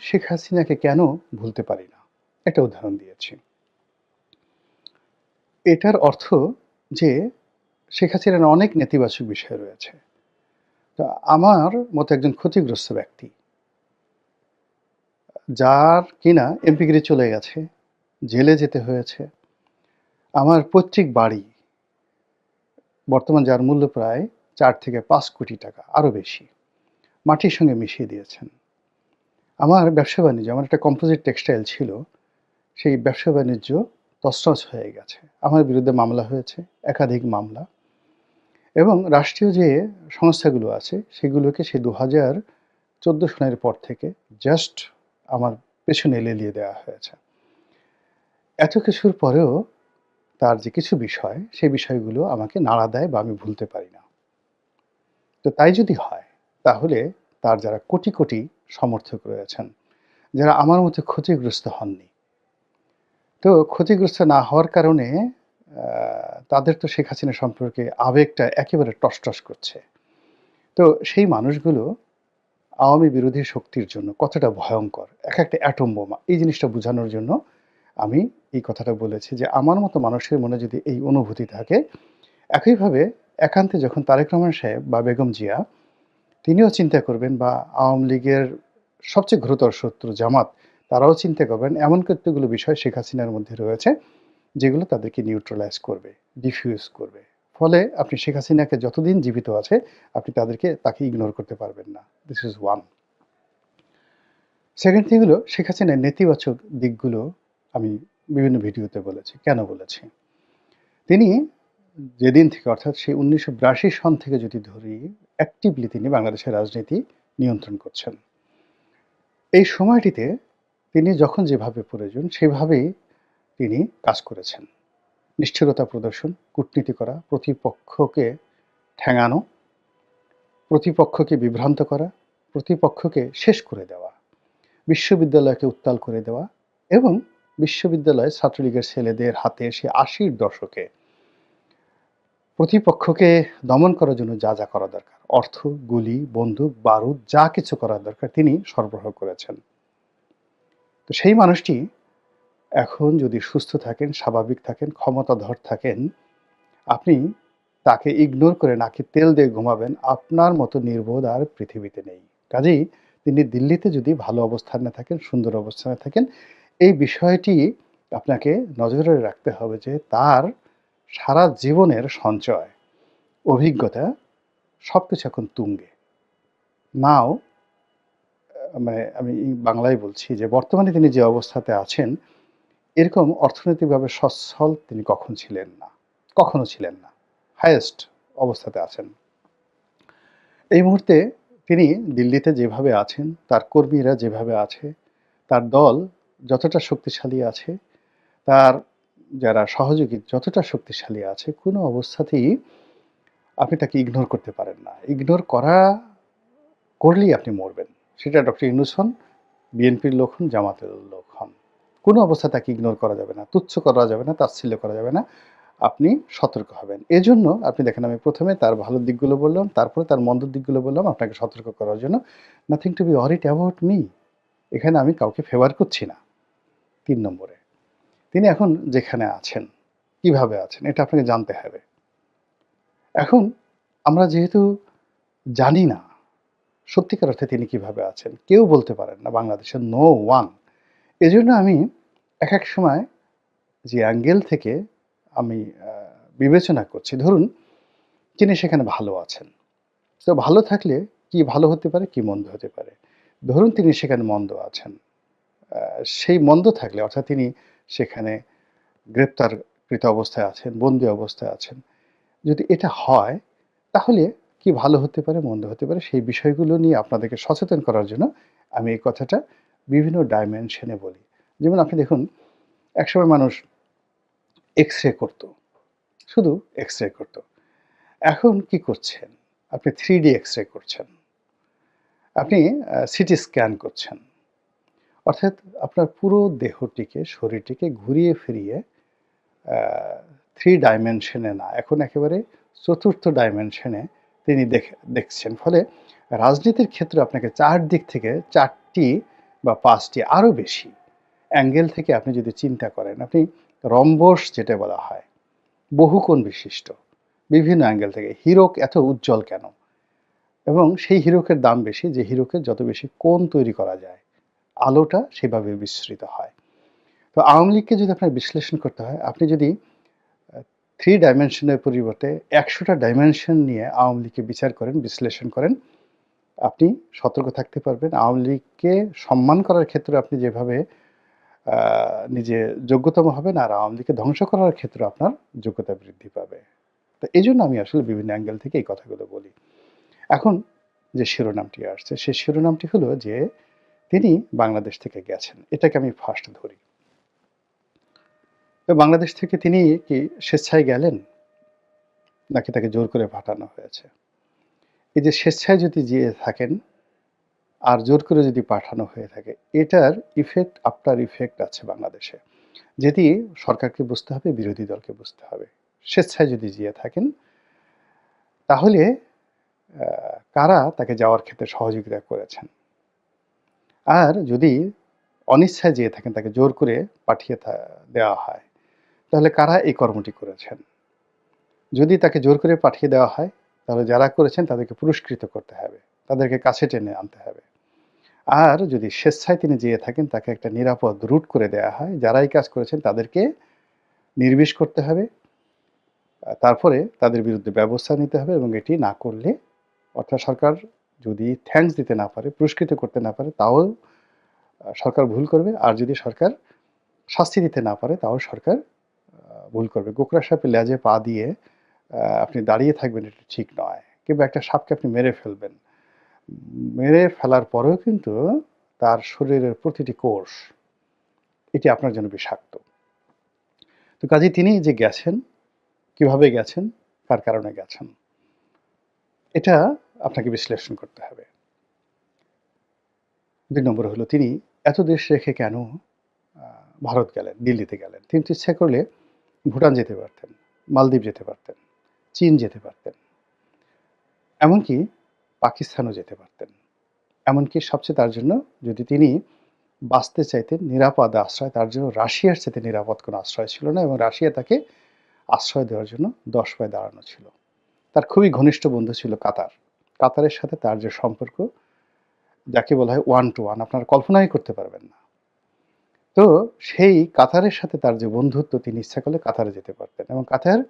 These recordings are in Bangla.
শেখ হাসিনাকে কেন ভুলতে পারি না? একটা উদাহরণ দিয়েছি। এটার অর্থ যে, শেখ হাসিনার অনেক নেতিবাচক বিষয় রয়েছে। তো আমার মতো একজন ক্ষতিগ্রস্ত ব্যক্তি, যার কিনা এমপিগিরি চলে গেছে, জেলে যেতে হয়েছে, আমার পৈতৃক বাড়ি বর্তমান যার মূল্য প্রায় চার থেকে পাঁচ কোটি টাকা, আরও বেশি, মাটির সঙ্গে মিশিয়ে দিয়েছেন। আমার ব্যবসা বাণিজ্য, আমার একটা কম্পোজিট টেক্সটাইল ছিল, সেই ব্যবসা বাণিজ্য তছনছ হয়ে গেছে। আমার বিরুদ্ধে মামলা হয়েছে, একাধিক মামলা। এবং রাষ্ট্রীয় যে সংস্থাগুলো আছে, সেগুলোকে সে দু হাজার চোদ্দ সনের পর থেকে জাস্ট আমার পেছনে লেলিয়ে দেওয়া হয়েছে। এত কিছুর পরেও তার যে কিছু বিষয় সেই বিষয়গুলো আমাকে নাড়া দেয় বা আমি ভুলতে পারি না। তো তাই যদি হয়, তাহলে তার যারা কোটি কোটি সমর্থক রয়েছেন, যারা আমার মতো ক্ষতিগ্রস্ত হননি। তো ক্ষতিগ্রস্ত না হওয়ার কারণে তাদের তো শেখ হাসিনা সম্পর্কে আবেগটা একেবারে টসটস করছে। তো সেই মানুষগুলো আওয়ামী বিরোধী শক্তির জন্য কতটা ভয়ঙ্কর, এক একটা অ্যাটম বোমা, এই জিনিসটা বোঝানোর জন্য আমি এই কথাটা বলেছি যে আমার মতো মানুষের মনে যদি এই অনুভূতি থাকে, একইভাবে একান্তে যখন তারেক রহমান সাহেব বা বেগম জিয়া তিনিও চিন্তা করবেন বা আওয়ামী লীগের সবচেয়ে ঘোরতর শত্রু জামাত, তারাও চিন্তা করবেন এমন কতগুলো বিষয় শেখ হাসিনার মধ্যে রয়েছে, যেগুলো তাদেরকে নিউট্রালাইজ করবে ডিফিউজ করবে। ফলে আপনি শেখ হাসিনাকে যতদিন জীবিত আছে, আপনি তাদেরকে, তাকে ইগনোর করতে পারবেন না। This is one second thing হলো, শেখ হাসিনার নেতিবাচক দিকগুলো আমি বিভিন্ন ভিডিওতে বলেছি। কেন বলেছি? তিনি যেদিন থেকে, অর্থাৎ সেই উনিশশো বিরাশি সন থেকে যদি ধরি অ্যাক্টিভলি তিনি বাংলাদেশের রাজনীতি নিয়ন্ত্রণ করছেন। এই সময়টিতে তিনি যখন যেভাবে প্রয়োজন, সেভাবেই তিনি কাজ করেছেন। নিষ্ঠুরতা প্রদর্শন, কূটনীতি করা, প্রতিপক্ষকে ঠেঙানো, প্রতিপক্ষকে বিভ্রান্ত করা, প্রতিপক্ষকে শেষ করে দেওয়া, বিশ্ববিদ্যালয়কে উত্তাল করে দেওয়া এবং বিশ্ববিদ্যালয়ে ছাত্রলীগের ছেলেদের হাতে সে আশির দশকে প্রতিপক্ষকে দমন করার জন্য যা যা করা দরকার, অর্থ, গুলি, বন্দুক, বারুদ, যা কিছু করা দরকার তিনি সরবরাহ করেছেন। তো সেই মানুষটি এখন যদি সুস্থ থাকেন, স্বাভাবিক থাকেন, ক্ষমতাধর থাকেন, আপনি তাকে ইগনোর করে নাকি তেল দিয়ে ঘুমাবেন, আপনার মতো নির্বোধ আর পৃথিবীতে নেই। কাজেই তিনি দিল্লিতে যদি ভালো অবস্থানে থাকেন, সুন্দর অবস্থানে থাকেন, এই বিষয়টি আপনাকে নজরে রাখতে হবে যে তার সারা জীবনের সঞ্চয়, অভিজ্ঞতা সব কিছু এখন তুঙ্গে। নাও মানে আমি বাংলায় বলছি যে, বর্তমানে তিনি যে অবস্থাতে আছেন, এরকম অর্থনৈতিকভাবে সচ্ছল তিনি কখন ছিলেন না? কখনো ছিলেন না। হায়েস্ট অবস্থাতে আছেন। এই মুহূর্তে তিনি দিল্লিতে যেভাবে আছেন, তার কর্মীরা যেভাবে আছে, তার দল যতটা শক্তিশালী আছে, তার যারা সহযোগী, যতটা শক্তিশালী আছে, কোনো অবস্থাতেই আপনি তাকে ইগনোর করতে পারেন না। ইগনোর করা করলেই আপনি মরবেন। সেটা ডক্টর ইউনুস হন, বিএনপির লোক হন, জামাতের লোক হন। কোনো অবস্থা তাকে ইগনোর করা যাবে না, তুচ্ছ করা যাবে না, তাচ্ছিল্য করা যাবে না। আপনি সতর্ক হবেন। এজন্য আপনি দেখেন, আমি প্রথমে তার ভালো দিকগুলো বললাম, তারপরে তার মন্দ দিকগুলো বললাম, আপনাকে সতর্ক করার জন্য। Nothing to be worried about me এখানে আমি কাউকে ফেভার করছি না। তিন নম্বরে। তিনি এখন যেখানে আছেন, কীভাবে আছেন, এটা আপনাকে জানতে হবে। এখন আমরা যেহেতু জানি না সত্যিকার অর্থে তিনি কীভাবে আছেন, কেউ বলতে পারেন না বাংলাদেশের নো ওয়ান এজন্য আমি এক এক সময় যে অ্যাঙ্গেল থেকে আমি বিবেচনা করছি, ধরুন তিনি সেখানে ভালো আছেন। তো ভালো থাকলে কি ভালো হতে পারে, কি মন্দ হতে পারে? ধরুন তিনি সেখানে মন্দ আছেন সেই মন্দ থাকলে, অর্থাৎ তিনি সেখানে গ্রেপ্তারকৃত অবস্থায় আছেন, বন্দি অবস্থায় আছেন। যদি এটা হয়, তাহলে কি ভালো হতে পারে, মন্দ হতে পারে, সেই বিষয়গুলো নিয়ে আপনাদেরকে সচেতন করার জন্য আমি এই কথাটা বিভিন্ন ডাইমেনশনে বলি। যেমন আপনি দেখুন, একসময় মানুষ এক্স রে করতো, শুধু এক্স রে করতো। এখন কি করছেন? আপনি থ্রি ডি এক্স রে করছেন। আপনি সিটি স্ক্যান করছেন। অর্থাৎ আপনার পুরো দেহটিকে, শরীরটিকে ঘুরিয়ে ফিরিয়ে থ্রি ডাইমেনশনে না, এখন একেবারে চতুর্থ ডাইমেনশনে তিনি দেখ, দেখছেন। ফলে রাজনীতির ক্ষেত্রে আপনাকে চার দিক থেকে চারটি বা পাঁচটি আরও বেশি অ্যাঙ্গেল থেকে আপনি যদি চিন্তা করেন, আপনি রম্বস যেটা বলা হয়, বহুকোণ বিশিষ্ট, বিভিন্ন অ্যাঙ্গেল থেকে। হিরোক এত উজ্জ্বল কেন? এবং সেই হিরোকের দাম বেশি, যে হিরোকের যত বেশি কোণ তৈরি করা যায় আলোটা সেভাবে বিস্তৃত হয়। তো আওয়ামী লীগকে যদি আপনার বিশ্লেষণ করতে হয়, আপনি যদি থ্রি ডাইমেনশনের পরিবর্তে একশোটা ডাইমেনশন নিয়ে আওয়ামী লীগকে বিচার করেন, বিশ্লেষণ করেন, আপনি সতর্ক থাকতে পারবেন। আওয়ামী লীগকে সম্মান করার ক্ষেত্রে আপনি যেভাবে নিজে যোগ্যতম হবেন আর আওয়ামী লীগকে ধ্বংস করার ক্ষেত্রে আপনার যোগ্যতা বৃদ্ধি পাবে। তো এই জন্য আমি আসলে বিভিন্ন অ্যাঙ্গেল থেকে এই কথাগুলো বলি। এখন যে শিরোনামটি আসছে সেই শিরোনামটি হলো যে তিনি বাংলাদেশ থেকে গেছেন। এটাকে আমি ফার্স্ট ধরি। বাংলাদেশ থেকে তিনি কি স্বেচ্ছায় গেলেন? নাকি তাকে জোর করে পাঠানো হয়েছে? এই যে স্বেচ্ছায় যদি যেয়ে থাকেন, আর জোর করে যদি পাঠানো হয়ে থাকে, এটার ইফেক্ট আফটার ইফেক্ট আছে বাংলাদেশে। যেটি সরকারকে বুঝতে হবে, বিরোধী দলকে বুঝতে হবে। স্বেচ্ছায় যদি যেয়ে থাকেন, তাহলে কারা তাকে যাওয়ার ক্ষেত্রে সহযোগিতা করেছেন? আর যদি অনিচ্ছায় যেয়ে থাকেন, তাকে জোর করে পাঠিয়ে দেওয়া হয়, তাহলে কারা এই কর্মটি করেছেন? যদি তাকে জোর করে পাঠিয়ে দেওয়া হয়, তাহলে যারা করেছেন, তাদেরকে পুরস্কৃত করতে হবে, তাদেরকে কাছে টেনে আনতে হবে। আর যদি স্বেচ্ছায় তিনি যেয়ে থাকেন, তাকে একটা নিরাপদ রুট করে দেওয়া হয়, যারাই কাজ করেছেন, তাদেরকে নির্বিষ করতে হবে, তারপরে তাদের বিরুদ্ধে ব্যবস্থা নিতে হবে এবং এটি না করলে অর্থাৎ সরকার যদি থ্যাঙ্কস দিতে না পারে, পুরস্কৃত করতে না পারে, তাও সরকার ভুল করবে। আর যদি সরকার শাস্তি দিতে না পারে, তাও সরকার ভুল করবে। গোকরা সাপে লেজে পা দিয়ে আপনি দাঁড়িয়ে থাকবেন এটা ঠিক নয়। কিংবা একটা সাপকে আপনি মেরে ফেলবেন। মেরে ফেলার পরেও কিন্তু তার শরীরের প্রতিটি কোষ, এটি আপনার জন্য বিষাক্ত। তো কাজে তিনি যে গেছেন, কীভাবে গেছেন, কার কারণে গেছেন, এটা আপনাকে বিশ্লেষণ করতে হবে। দুই নম্বর হলো, তিনি এত দেশ রেখে কেন ভারত গেলেন, দিল্লিতে গেলেন? তিনি তো ইচ্ছা করলে ভুটান যেতে পারতেন, মালদ্বীপ যেতে পারতেন, চীন যেতে পারতেন, এমনকি পাকিস্তানও যেতে পারতেন। এমনকি সবচেয়ে তার জন্য, যদি তিনি বাঁচতে চাইতেন, নিরাপদ আশ্রয়, তার জন্য রাশিয়ার সাথে নিরাপদ কোনো আশ্রয় ছিল না এবং রাশিয়া তাকে আশ্রয় দেওয়ার জন্য দশ পায়ে দাঁড়ানো ছিল। তার খুবই ঘনিষ্ঠ বন্ধু ছিল কাতার। কাতারের সাথে তার যে সম্পর্ক, যাকে বলা হয় ওয়ান টু ওয়ান আপনারা কল্পনাই করতে পারবেন না। তো সেই কাতারের সাথে তার যে বন্ধুত্ব, তিনি ইচ্ছা করলে কাতারে যেতে পারতেন এবং কাতার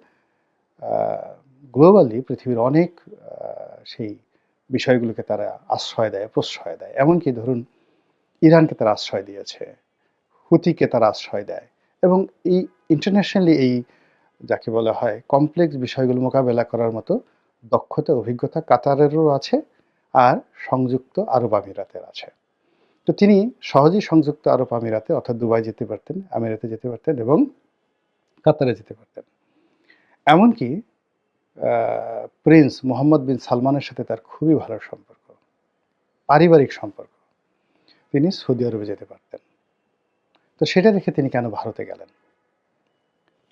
গ্লোবালি পৃথিবীর অনেক সেই বিষয়গুলোকে তারা আশ্রয় দেয়, প্রশ্রয় দেয়। এমনকি ধরুন, ইরানকে তারা আশ্রয় দিয়েছে, হুতিকে তারা আশ্রয় দেয় এবং এই ইন্টারন্যাশনালি এই, যাকে বলা হয় কমপ্লেক্স বিষয়গুলো মোকাবেলা করার মতো দক্ষতা, অভিজ্ঞতা কাতারেরও আছে আর সংযুক্ত আরব আমিরাতের আছে। তো তিনি সহজেই সংযুক্ত আরব আমিরাতে, অর্থাৎ দুবাই যেতে পারতেন, আমিরাতে যেতে পারতেন এবং কাতারে যেতে পারতেন। এমনকি প্রিন্স মোহাম্মদ বিন সালমানের সাথে তার খুবই ভালো সম্পর্ক, পারিবারিক সম্পর্ক। তিনি সৌদি আরবে যেতে পারতেন। তো সেটা দেখে তিনি কেন ভারতে গেলেন?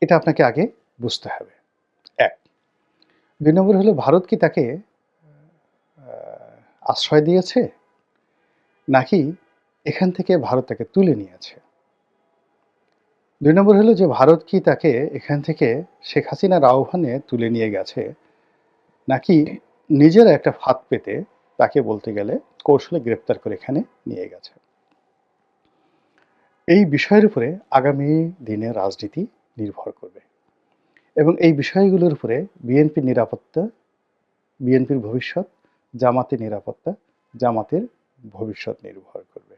এটা আপনাকে আগে বুঝতে হবে। দুই নম্বর হলো ভারত কি তাকে আশ্রয় দিয়েছে? নাকি এখান থেকে ভারত তাকে তুলে নিয়েছে? দুই নম্বর হলো যে ভারত কি তাকে এখান থেকে শেখ হাসিনার আহ্বানে তুলে নিয়ে গেছে, নাকি নিজেরা একটা ফাঁদ পেতে তাকে বলতে গেলে কৌশলে গ্রেপ্তার করে এখানে নিয়ে গেছে? এই বিষয়ের উপরে আগামী দিনে রাজনীতি নির্ভর করবে। এই বিষয়গুলোর উপরে বিএনপির নিরাপত্তা বিএনপির ভবিষ্যৎ জামাতের নিরাপত্তা জামাতের ভবিষ্যৎ নির্ভর করবে।